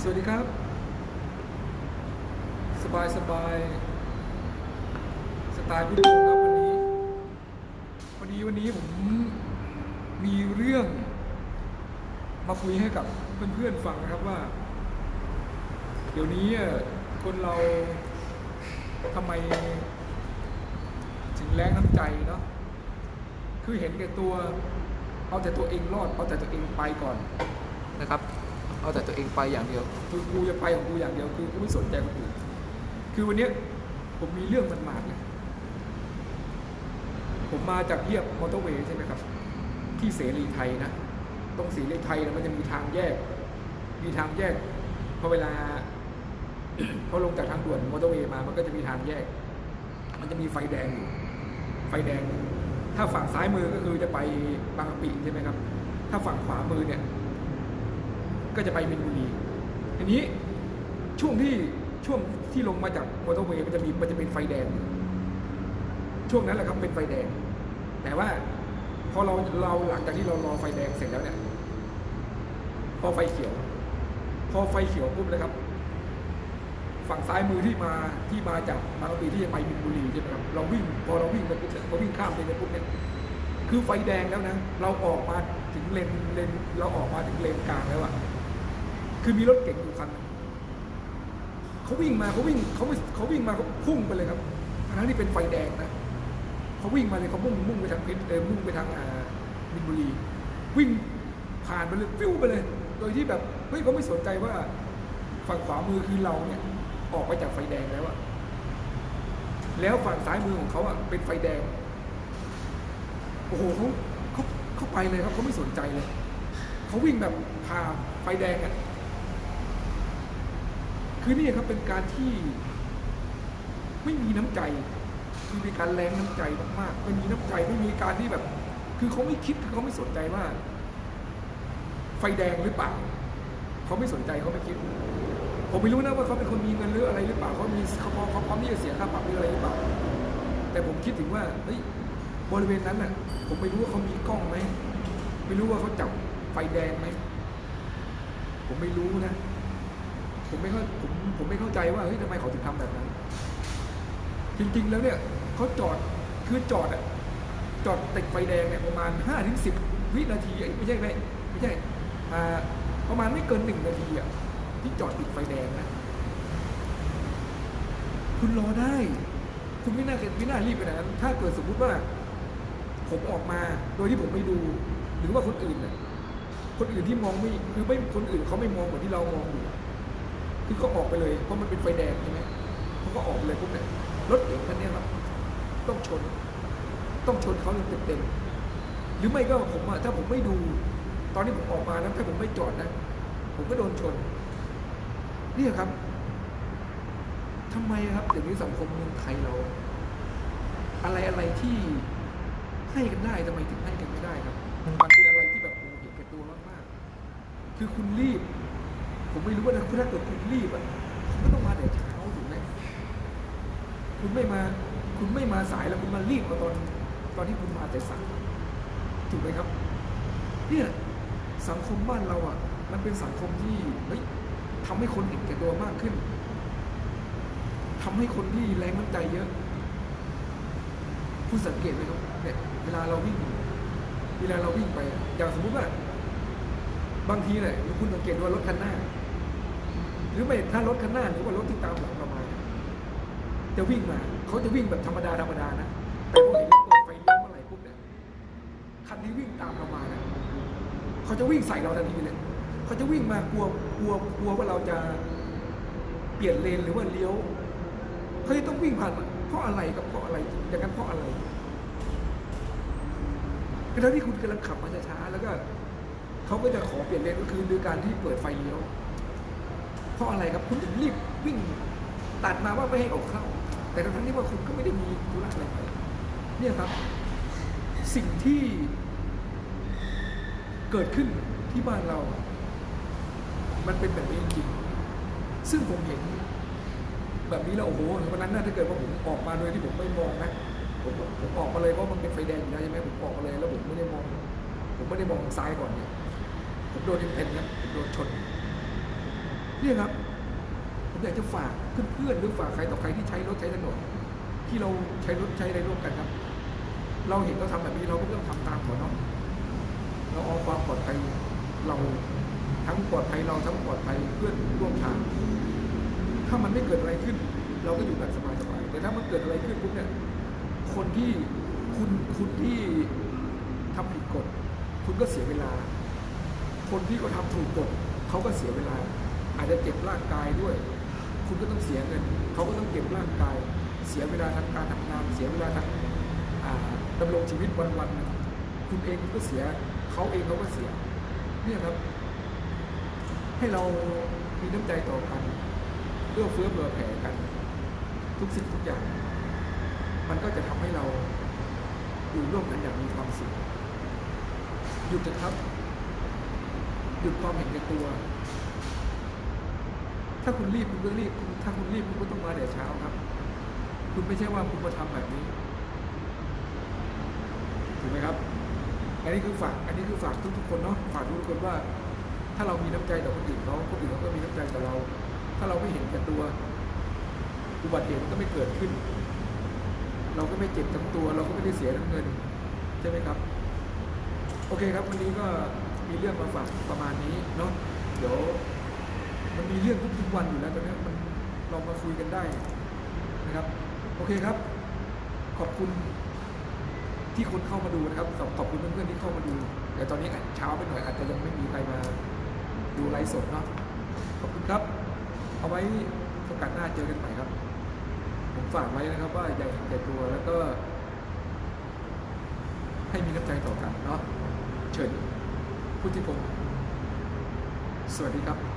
สวัสดีครับ สบายสบายสไตล์พี่ดูครับวันนี้วันนี้วันนี้ผมมีเรื่อง มาคุยให้กับเพื่อนๆฟังนะครับว่า เดี๋ยวนี้อะคนเราทำไมถึงแรงน้ำใจเนาะคือเห็นแก่ตัว เอาแต่ตัวเองรอด เอาแต่ตัวเองไปก่อนนะครับ เอาแต่ตัวเองไปอย่างเดียวคือกูจะไปของกูอย่างเดียวคือกูไม่สนใจคนอื่นคือวันนี้ผมมีเรื่องมันมาดๆเลยผมมาจากเยียบมอเตอร์เวย์ใช่ไหมครับ ที่เสรีไทยนะตรงเสรีไทยนะมันจะมีทางแยก มีทางแยกพอเวลาพอลงจากทางด่วนมอเตอร์เวย์มามันก็จะมีทางแยก มันจะมีไฟแดงอยู่ไฟแดง ถ้าฝั่งซ้ายมือก็คือจะไปบางกะปิใช่ไหมครับ ถ้าฝั่งขวามือเนี่ย ก็จะไปมินบุรีทีนี้ช่วงที่ช่วงที่ลงมาจากมอเตอร์เวย์มันจะมีมันจะเป็นไฟแดง ช่วงนั้นแหละครับเป็นไฟแดง แต่ว่าพอเราเราหลังจากที่เรารอไฟแดงเสร็จแล้วเนี่ยพอไฟเขียว พอไฟเขียวปุ๊บเลยครับ ฝั่งซ้ายมือที่มาที่มาจากบางกะปิที่จะไปมินบุรีใช่ไหมครับเราวิ่งพอเราวิ่งไปปุ๊บพอวิ่งข้ามไปปุ๊บเนี่ยคือไฟแดงแล้วนะ เราออกมาถึงเลนเลนเราออกมาถึงเลนกลางแล้วอะ คือมีรถเก๋งอยู่คันเขาวิ่งมาเขาวิ่งเขาไม่เขาวิ่งมาเขาพุ่งไปเลยครับทั้งที่เป็นไฟแดงนะเขาวิ่งมาเลยเขามุ่งมุ่งไปทางเพชรเออมุ่งไปทางอ่ามินบุรี วิ่งผ่านไปเลยฟิวไปเลย โดยที่แบบเฮ้ยเขาไม่สนใจว่าฝั่งขวามือคือเราเนี่ย ออกไปจากไฟแดงแล้วอะแล้วฝั่งซ้ายมือของเขาอะเป็นไฟแดง โอ้โหเขาเขาเขาไปเลยครับเขาไม่สนใจเลยเขาวิ่งแบบพาไฟแดงอะ คือนี่ครับเป็นการที่ไม่มีน้ำใจ คือมีการแรงน้ำใจมากๆไม่มีน้ำใจไม่มีการที่แบบ คือเขาไม่คิดคือเขาไม่สนใจว่า ไฟแดงหรือเปล่าเขาไม่สนใจเขาไม่คิด ผมไม่รู้นะว่าเขาเป็นคนมีเงินหรืออะไรหรือเปล่าเขามีเขาพร้อมเขาพร้อมที่จะเสียค่าปรับหรืออะไรหรือเปล่าแต่ผมคิดถึงว่าเฮ้ยบริเวณนั้นน่ะ ผมไม่รู้ว่าเขามีกล้องไหมไม่รู้ว่าเขาจับไฟแดงไหมผมไม่รู้นะ ผมไม่เข้าผมผมไม่เข้าใจว่าเฮ้ยทำไมเขาถึงทำแบบนั้น จริง ๆ แล้วเนี่ยเขาจอดคือจอดอะจอดติดไฟแดงเนี่ยประมาณห้าถึงสิบวินาทีไม่ใช่ไม่ไม่ใช่อ่าประมาณไม่เกินหนึ่งนาทีอะที่จอดติดไฟแดงนะคุณรอได้ คุณไม่น่าไม่น่ารีบไปไหนนั้นถ้าเกิดสมมุติว่า ผมออกมาโดยที่ผมไม่ดู หรือว่าคนอื่นน่ะคนอื่นที่มองไม่คือไม่คนอื่นเขาไม่มองเหมือนที่เรามองอยู่ คือเขาออกไปเลยเพราะมันเป็นไฟแดงใช่ไหมเขาก็ออกไปเลยปุ๊บเนี่ยรถเก๋งคันนี้ครับ ต้องชน ต้องชนเขาอย่างเต็มๆหรือไม่ก็ผมอะถ้าผมไม่ดู ตอนที่ผมออกมานะถ้าผมไม่จอดนะ ผมก็โดนชนนี่ครับทำไมครับอย่างนี้สังคมเมืองไทยเรา อะไรอะไรที่ให้กันได้ทำไมถึงให้กันไม่ได้ครับมันเป็นอะไรที่แบบโอ้โหเห็นแก่ตัวมากๆคือคุณรีบ ผมไม่รู้ว่าถ้าถ้าเกิดคุณรีบอะคุณก็ต้องมาแต่เช้าถูกไหมคุณไม่มาคุณไม่มาสายแล้วคุณมารีบมาตอนตอนที่คุณมาแต่สายถูกไหมครับเนี่ยสังคมบ้านเราอะ มันเป็นสังคมที่เฮ้ยทำให้คนเห็นแก่ตัวมากขึ้นทำให้คนที่แรงน้ำใจเยอะ คุณสังเกตไหมครับเนี่ยเวลาเราวิ่งเวลาเราวิ่งไป อย่างสมมุติว่า บางทีเนี่ยคุณสังเกตว่ารถคันหน้า รือไม่ถ้ารถคันหน้าหรือว่ารถที่ตามหลังเรามาจะวิ่งมาเขาจะวิ่งแบบธรรมดาธรรมดานะแต่พอเห็นเราเปิดไฟเลี้ยวเมื่อไหร่ปุ๊บเนี่ยคันที่วิ่งตามเรามาเนี่ยเขาจะวิ่งใส่เราทันทีเลยเขาจะวิ่งมากลัวกลัวกลัวว่าเราจะเปลี่ยนเลนหรือว่าเลี้ยวเขาจะต้องวิ่งผ่านเพราะอะไรกับเพราะอะไรอย่างนั้นเพราะอะไรทั้งที่คุณกำลังขับมาช้าๆแล้วก็เขาก็จะขอเปลี่ยนเลนก็คือโดยการที่เปิดไฟเลี้ยว เพราะอะไรครับคุณถึงรีบวิ่งตัดมาว่าไม่ให้ออกเข้า แต่ทั้งที่ว่าคุณก็ไม่ได้มีธุระอะไรไปเนี่ยครับ สิ่งที่เกิดขึ้นที่บ้านเรา มันเป็นแบบนี้จริงๆซึ่งผมเห็น แบบนี้แล้วโอ้โหวันนั้นน่าถ้าเกิดว่าผมออกมาโดยที่ผมไม่มองนะผมผมออกมาเลยเพราะมันเป็นไฟแดงอยู่แล้วใช่ไหมผมออกมาเลยแล้วผมไม่ได้มอง ผมไม่ได้มองซ้ายก่อนเนี่ยผมโดนเต็มๆนะผมโดนชน นี่ยครับ ผมอยากจะฝากเพื่อนๆหรือฝากใครต่อใครที่ใช้รถใช้ถนนที่เราใช้รถใช้อะไรร่วมกันครับ เราเห็นเขาทำแบบนี้เราก็ต้องทำตามเขาเนาะเราเอาความปลอดภัยเราทั้งปลอดภัยเราทั้งปลอดภัยเพื่อนร่วมทาง ถ้ามันไม่เกิดอะไรขึ้น เราก็อยู่แบบสบายๆแต่ถ้ามันเกิดอะไรขึ้นปุ๊บเนี่ยคนที่คุณคุณที่ทำผิดกฎ คุณก็เสียเวลา คนที่เขาทำถูกกฎเขาก็เสียเวลา อาจจะเจ็บร่างกายด้วย คุณก็ต้องเสียเงินเขาก็ต้องเก็บร่างกาย เสียเวลาทางการทำงาน เสียเวลาทางดำรงชีวิตวันๆนะคุณเองก็เสียเขาเองเขาก็เสียเนี่ยครับ ให้เรามีน้ำใจต่อกันเอื้อเฟื้อเผื่อแผ่กัน ทุกสิ่งทุกอย่าง มันก็จะทำให้เราอยู่ร่วมกันอย่างมีความสุขหยุดเถอะครับ หยุดความเห็นแก่ตัว ถ้าคุณรีบคุณก็รีบ ถ้าคุณรีบคุณก็ต้องมาแต่เช้าครับ คุณไม่ใช่ว่าคุณมาทำแบบนี้ ถูกไหมครับ อันนี้คือฝาก อันนี้คือฝากทุกๆคนเนาะ ฝากทุกคนว่า ถ้าเรามีน้ำใจต่อคนอื่นเขาคนอื่นเขาก็มีน้ำใจต่อเรา ถ้าเราไม่เห็นแก่ตัว อุบัติเหตุมันก็ไม่เกิดขึ้น เราก็ไม่เจ็บทั้งตัว เราก็ไม่ได้เสียทั้งเงิน ใช่ไหมครับ โอเคครับ วันนี้ก็มีเรื่องมาฝากประมาณนี้เนาะ เดี๋ยว มันมีเรื่องทุกๆวันอยู่แล้วตอนนี้มันเรามาคุยกันได้นะครับ โอเคครับ ขอบคุณที่คนเข้ามาดูนะครับขอบขอบคุณเพื่อนๆที่เข้ามาดูแต่ตอนนี้อาจเช้าไปหน่อยอาจจะยังไม่มีใครมาดูไลฟ์สดเนาะขอบคุณครับ เอาไว้โอกาสหน้าเจอกันใหม่ครับ ผมฝากไว้นะครับ ว่าอย่าเห็นแก่ตัวแล้วก็ ให้มีน้ำใจต่อกันเนาะเชิญพุทธิพงศ์สวัสดีครับ